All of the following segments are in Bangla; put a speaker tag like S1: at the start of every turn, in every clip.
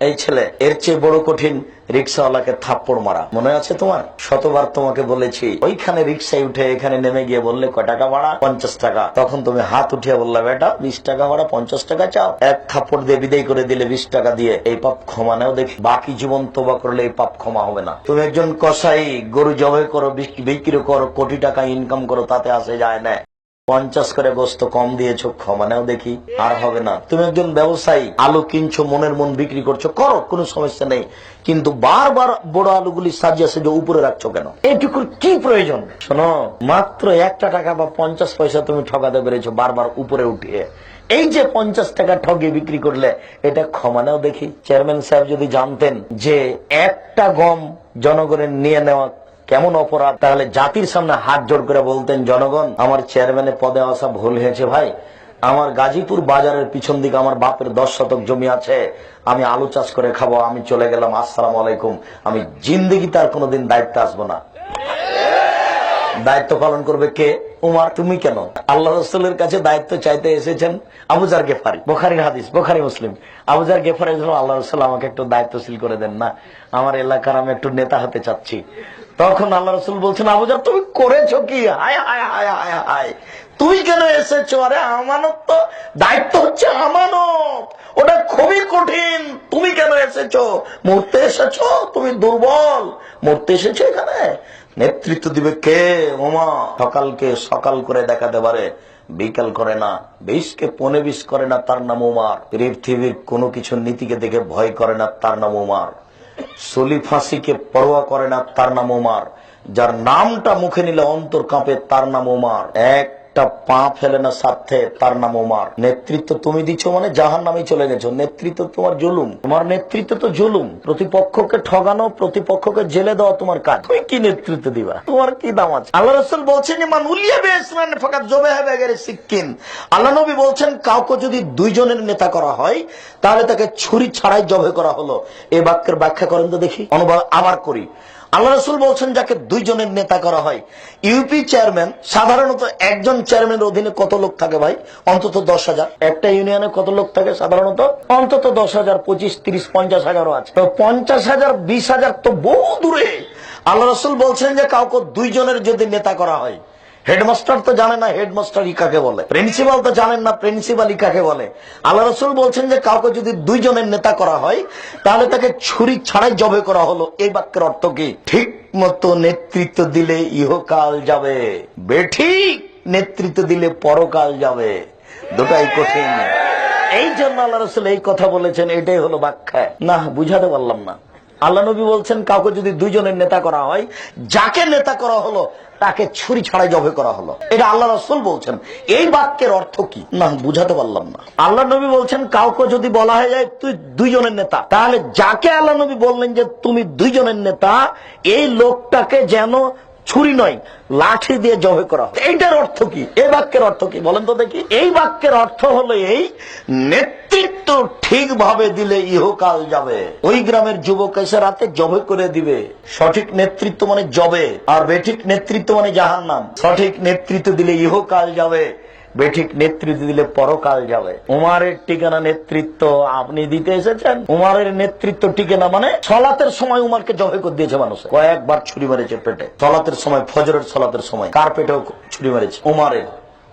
S1: এই ছেলে, এর চেয়ে বড় কঠিন রিক্সাওয়ালাকে থাপ্পড় মারা। মনে আছে তোমার? শতবার তোমাকে বলেছি, ওইখানে রিক্সায় উঠে এখানে নেমে গিয়ে বললে, কয় টাকা ভাড়া? পঞ্চাশ টাকা। তখন তুমি হাত উঠিয়ে বললে, বেটা, বিশ টাকা ভাড়া, পঞ্চাশ টাকা চাও? এক থাপ্পড় দিয়ে বিদায় করে দিলে বিশ টাকা দিয়ে। এই পাপ ক্ষমা নেও দেখি, বাকি জীবন তোবা করলে এই পাপ ক্ষমা হবে না। তুমি একজন কসাই, গরু জবাই করো, বিক- বিক্রি করো, কোটি টাকা ইনকাম করো, তাতে আসে যায় না। পঞ্চাশ করে গোস্ত কম দিয়েছ ক্ষমা নেও দেখি। আর হবে না। তুমি একজন ব্যবসায়ী আলু কিনছো মনের মন বিক্রি করছ করো কোনো সমস্যা নেই। কিন্তু বারবার বড় আলুগুলি সাজিয়ে সাজিয়ে উপরে রাখছো কেন? এইটুকুর কি প্রয়োজন? শোনো মাত্র একটা টাকা বা পঞ্চাশ পয়সা তুমি ঠকাতে পেরেছ বারবার উপরে উঠিয়ে। এই যে পঞ্চাশ টাকা ঠগে বিক্রি করলে এটা ক্ষমা নেও দেখি। চেয়ারম্যান সাহেব যদি জানতেন যে একটা গম জনগণের নিয়ে নেওয়া কেমন অপরাধ? তাহলে জাতির সামনে হাত জোর করে বলতেন, জনগণ, আমার চেয়ারম্যানের পদে আসা ভুল হয়েছে ভাই। আমার গাজীপুর বাজারের পিছন দিকে আমার বাপের দশ শতক জমি আছে। আমি আলু চাষ করে খাব, আমি চলে গেলাম, আসসালাম আলাইকুম। আমি জিন্দিগি তার কোনোদিন দায়িত্বে আসব না। দায়িত্ব পালন করবে কে? উমার, তুমি কেন? আল্লাহ রসুলের কাছে দায়িত্ব চাইতে এসেছেন আবুজার গেফারি। বোখারির হাদিস, বোখারি মুসলিম। আবুজার গেফারি আল্লাহ রসুল আমাকে একটু দায়িত্বশীল করে দেন, না, আমার এলাকার আমি একটু নেতা হতে চাচ্ছি। তখন আল্লাহ রসুল বলছেন আবুজার তুমি করেছ কি? হায় হায় হায় হায় হায়। তুই কেন এসেছ? আরে, আমানত তো, দায়িত্ব হচ্ছে আমানত। ওটা খুবই কঠিন। তুমি কেন এসেছ? মরতে এসেছ? তুমি দুর্বল। মরতে এসেছ এখানে? নেতৃত্ব দিবে কে? ওমা, সকালকে সকাল করে দেখাতে পারে। বিকাল করে না। বিষকে পনে বিষ করে না, তার নাম উমার পৃথিবীর কোনো কিছু নীতিকে দেখে ভয় করে না, তার নাম উমার সলি ফাঁসিকে পরোয়া করে না তার নাম ওমার। যার নামটা মুখে নিলে অন্তর কাঁপে তার নাম ওমার। একটা পা ফেলে না স্বার্থে তার নাম ওমার। নেতৃত্ব তুমি দিচ্ছ মানে জাহান নামে চলে গেছো নেতৃত্ব তোমার জুলুম। তোমার নেতৃত্ব তো জুলুম। প্রতিপক্ষকে ঠগানো, প্রতিপক্ষকে জেলে দেওয়া তোমার কাজ। তুমি কি নেতৃত্ব দিবা? তোমার কি দাম আছে? আল্লাহ রসুল বলছেন, ইমান সিক্কিম আল্লাহ নবী বলছেন, কাউকে যদি দুইজনের নেতা করা হয়, তাহলে তাকে ছুরি ছাড়াই জবে করা হলো। এই বাক্যের ব্যাখ্যা করেন তো দেখি। অনুবাদ আবার করি। আল্লাহ রসুল বলছেন, যাকে দুইজনের নেতা করা হয়। ইউপি চেয়ারম্যান, সাধারণত একজন চেয়ারম্যানের অধীনে কত লোক থাকে ভাই? অন্তত দশ হাজার। একটা ইউনিয়নে কত লোক থাকে সাধারণত? অন্তত দশ হাজার, পঁচিশ, তিরিশ, পঞ্চাশ হাজারও আছে। তো পঞ্চাশ হাজার, বিশ হাজার তো বহু দূরে। আল্লাহ রসুল বলছেন যে, কাউকে দুইজনের যদি নেতা করা হয় হেডমাস্টার তো জানে না হেডমাস্টার কাকে বলে। প্রিন্সিপাল তো জানেন না প্রিন্সিপাল কাকে বলে। আল্লাহ রসুল বলছেন যে, কাউকে যদি দুইজনের নেতা করা হয়, তাহলে তাকে ছুরি ছাড়াই জবে করা হলো। এই বাক্যের অর্থ কি? ঠিক মতো নেতৃত্ব দিলে ইহকাল যাবে। বেঠিক নেতৃত্ব দিলে পরকাল যাবে। দুটাই কঠিন। এই জন্য আল্লাহ রসুল এই কথা বলেছেন, এটাই হলো ব্যাখ্যা না, বুঝাতে পারলাম না। আল্লাহ নবী বলছেন, কাউকে যদি দুইজনের নেতা করা হয়, যাকে নেতা করা হলো, তাকে ছুরি ছাড়াই জবে করা হলো। এটা আল্লাহ রসুল বলছেন। এই বাক্যের অর্থ কি? না, বুঝাতে পারলাম না। আল্লাহ নবী বলছেন, কাউকে যদি বলা হয়ে যায়, তুই দুইজনের নেতা। তাহলে যাকে আল্লাহ নবী বললেন যে, তুমি দুইজনের নেতা, এই লোকটাকে যেন ছুরি নয়, লাঠি দিয়ে জবে করা এইটার অর্থ কি? এই বাক্যের অর্থ কি? বলেন তো দেখি। এই বাক্যের অর্থ হলো এই, নেতৃত্ব ঠিকভাবে দিলে ইহকাল যাবে। ওই গ্রামের যুবক এসে রাতে জবে করে দিবে। সঠিক নেতৃত্ব মানে জবে, আর বেঠিক নেতৃত্ব মানে জাহান নাম সঠিক নেতৃত্ব দিলে ইহকাল যাবে। বেঠিক নেতৃত্ব দিলে পরকাল যাবে। উমারের ঠিকানা নেতৃত্ব আপনি দিতে এসেছেন? উমারের নেতৃত্ব টিকে না মানে সলাতের সময় উমারকে জবে করে দিয়েছে মানুষ। কয়েকবার ছুরি মেরেছে পেটে। সলাতের সময়, ফজরের সলাতের সময়। কার পেটেও ছুরি মেরেছে? উমারের।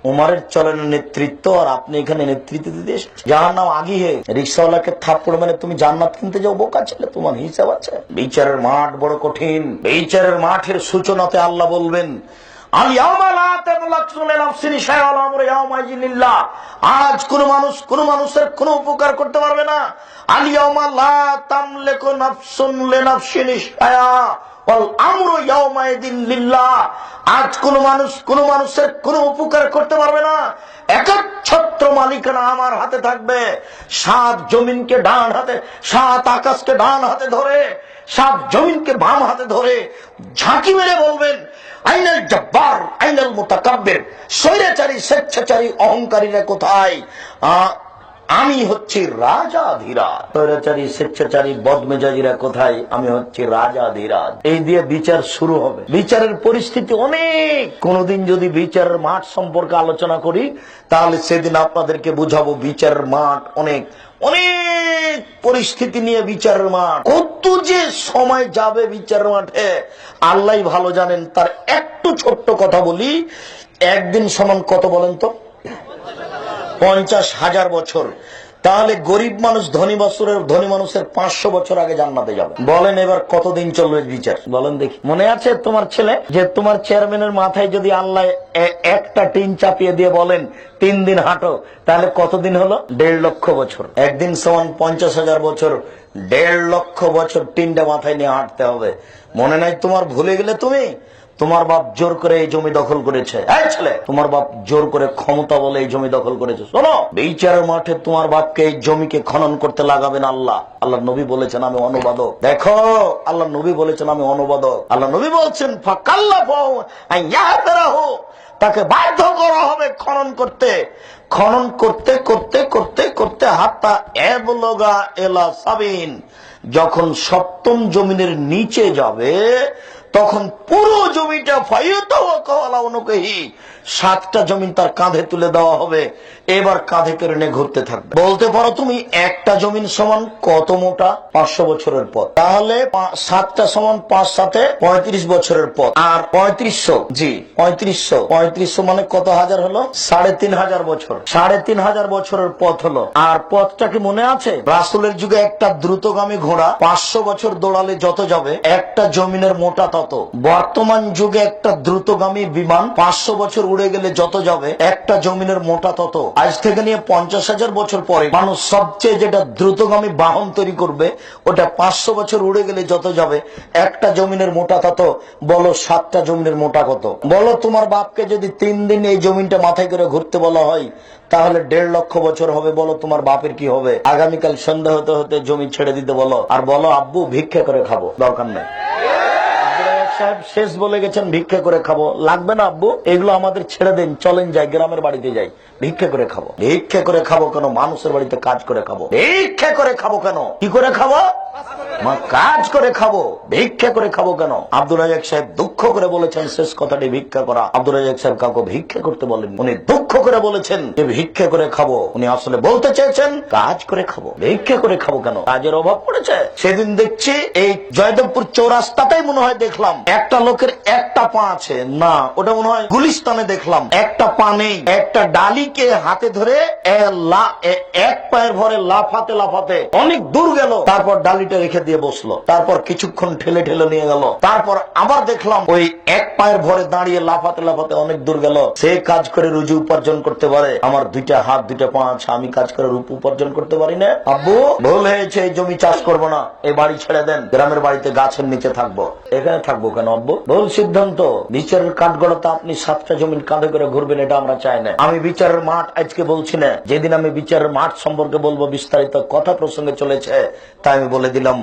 S1: উমারের চলনের নেতৃত্ব আর আপনি এখানে নেতৃত্ব দিতে যার নাম আগি হে। রিক্সাওয়ালাকে থাপ্পড় মানে তুমি জান্নাত কিনতে যাও, বোকা ছেলে, তোমার হিসাব আছে? বিচারের মাঠ বড় কঠিন। বিচারের মাঠের সূচনাতে আল্লাহ বলবেন আজ কোন মানুষ কোন মানুষের কোন উপকার করতে পারবে না। আজ কোন মানুষ কোন মানুষের কোন উপকার করতে পারবে না। একচ্ছত্র মালিকানা আমার হাতে থাকবে। সাত জমিনকে ডান হাতে, সাত আকাশকে ডান হাতে ধরে, সাত জমিনকে বাম হাতে ধরে ঝাঁকি মেরে বলবেন আইনাল জব্বার, আইনাল স্বৈরাচারী, স্বেচ্ছাচারী, অহংকারীরা কোথায়? আমি হচ্ছি রাজা ধীরাজ। স্বৈরাচারী, স্বেচ্ছাচারী, বদমেজাজিরা কোথায়? আমি হচ্ছি রাজা ধীরাজ। এই দিয়ে বিচার শুরু হবে। বিচারের পরিস্থিতি অনেক। কোনদিন যদি বিচারের মাঠ সম্পর্কে আলোচনা করি, তাহলে সেদিন আপনাদেরকে বুঝাবো বিচারের মাঠ অনেক। অনেক পরিস্থিতি নিয়ে বিচারের মাঠ। যে সময় যাবে বিচার মাঠে আল্লাহ ভালো জানেন, তার একটু ছোট্ট কথা বলি, একদিন সমান কত বলেন তো? পঞ্চাশ হাজার বছর। তাহলে গরিব মানুষ ধনী বছরের, ধনী মানুষের পাঁচশো বছর আগে জান্নাতে যাবে। বলেন এবার কতদিন চলবে বিচার? বলেন দেখি। মনে আছে তোমার ছেলে? যে তোমার চেয়ারম্যানের মাথায় যদি আল্লাহ একটা টিন চাপিয়ে দিয়ে বলেন, তিন দিন হাঁটো, তাহলে কতদিন হলো? দেড় লক্ষ বছর। একদিন সমান পঞ্চাশ হাজার বছর, দেড় লক্ষ বছর তিনটা মাথায় নিয়ে হাঁটতে হবে। মনে নাই তোমার ভুলে গেলে তুমি? তোমার বাপ জোর করে এই জমি দখল করেছে। এই ছেলে, তোমার বাপ জোর করে ক্ষমতা বলে এই জমি দখল করেছে। শোনো, বিচারের মাঠে তোমার বাপকে এই জমিকে খনন করতে লাগাবেন আল্লাহ। আল্লাহ নবী বলেছেন, আমি অনুবাদক। দেখো আল্লাহ নবী বলেছেন, আমি অনুবাদক। আল্লাহ নবী বলছেন তাকে বাধ্য করা হবে খনন করতে। খনন করতে করতে করতে করতে এবলগা এলা সাবিন। যখন সপ্তম জমিনের নিচে যাবে তখন পুরো জমিটা ফাইয়ত সাতটা জমিন তার কাঁধে তুলে দেওয়া হবে। এবার কাঁধে করে নিয়ে ঘুরতে থাকবে। বলতে পারো তুমি একটা জমিন সমান কত মোটা? পাঁচশো বছরের পথ। তাহলে সাতটা সমান পাঁচ সাথে পঁয়ত্রিশ বছরের পথ। আর পঁয়ত্রিশশো? জি। পঁয়ত্রিশশো। পঁয়ত্রিশশো মানে কত হাজার হলো? সাড়ে তিন হাজার বছর। সাড়ে তিন হাজার বছরের পথ হলো। আর পথটা কি মনে আছে? রাসুলের যুগে একটা দ্রুতগামী ঘোড়া পাঁচশো বছর দৌড়ালে যত যাবে একটা জমিনের মোটা তত। বর্তমান যুগে একটা দ্রুতগামী বিমান পাঁচশো বছর উড়ে গেলে যত যাবে একটা জমিনের মোটা তত। আজ থেকে নিয়ে পঞ্চাশ হাজার বছর পরে মানুষ সবচেয়ে যেটা দ্রুতগামী বাহন তৈরি করবে, ওটা পাঁচশো বছর উড়ে গেলে যত যাবে, একটা জমিনের মোটা তত, বলো সাতটা জমিনের মোটা কত? বলো তোমার বাপকে যদি তিন দিন এই জমিনটা মাথায় করে ঘুরতে বলা হয়, তাহলে দেড় লক্ষ বছর হবে, বলো তোমার বাপের কি হবে? আগামীকাল সন্ধ্যা হতে হতে জমি ছেড়ে দিতে বলো, আর বলো, আব্বু, ভিক্ষা করে খাব। দরকার নেই। সাহেব শেষ বলে গেছেন, ভিক্ষা করে খাব। লাগবে না আব্বু? এগুলো আমাদের ছেড়ে দিন, চলেন যাই, গ্রামের বাড়িতে যাই। ভিক্ষা করে খাব। ভিক্ষা করে খাব কেন? মানুষের বাড়িতে কাজ করে খাব। ভিক্ষা করে খাব কেন? কি করে খাব? কাজ করে খাব, ভিক্ষা করে খাব কেন? আব্দুল রাজাক সাহেব দুঃখ করে বলেছেন, শেষ কথাটি ভিক্ষা করা। আব্দুল রাজাক সাহেব কাউকে ভিক্ষা করতে বলেন উনি দুঃখ করে বলেছেন যে ভিক্ষা করে খাব। উনি আসলে বলতে চেয়েছেন, কাজ করে খাব। ভিক্ষা করে খাব কেন? কাজের অভাব পড়েছে। সেদিন দেখছি এই জয়দেবপুর চৌরাস্তাতেই মনে হয় দেখলাম, একটা লোকের একটা পা আছে। না, ওটা মনে হয় গুলিস্তানে দেখলাম। একটা পা নেই। একটা ডালিকে হাতে ধরে এক পায়ের ভরে লাফাতে লাফাতে অনেক দূর গেল। তারপর ডালিটা রেখে দিয়ে বসল। তারপর কিছুক্ষণ ঠেলে ঠেলে নিয়ে গেল। তারপর আবার দেখলাম ওই এক পায়ের ভরে দাঁড়িয়ে লাফাতে লাফাতে অনেক দূর গেল। সে কাজ করে রুজি উপার্জন করতে পারে। আমার দুইটা হাত, দুইটা পা আছে, আমি কাজ করে রূপ উপার্জন করতে পারি না। আব্বু, ভুল হয়েছে, এই জমি চাষ করব না। এই বাড়ি ছেড়ে দেন। গ্রামের বাড়িতে গাছের নিচে থাকব। এখানে থাকব কেন আব্বু? ভুল সিদ্ধান্ত। বিচারের কাঠগড়াতে আপনি সাতটা জমিন কাঁধে করে ঘুরবেন, এটা আমরা চাই না। আমি বিচারের মাঠ আজকে বলছি না। যেদিন আমি বিচারের মাঠ সম্পর্কে বলব, বিস্তারিত কথা প্রসঙ্গে চলেছে, তাই আমি বলে تلم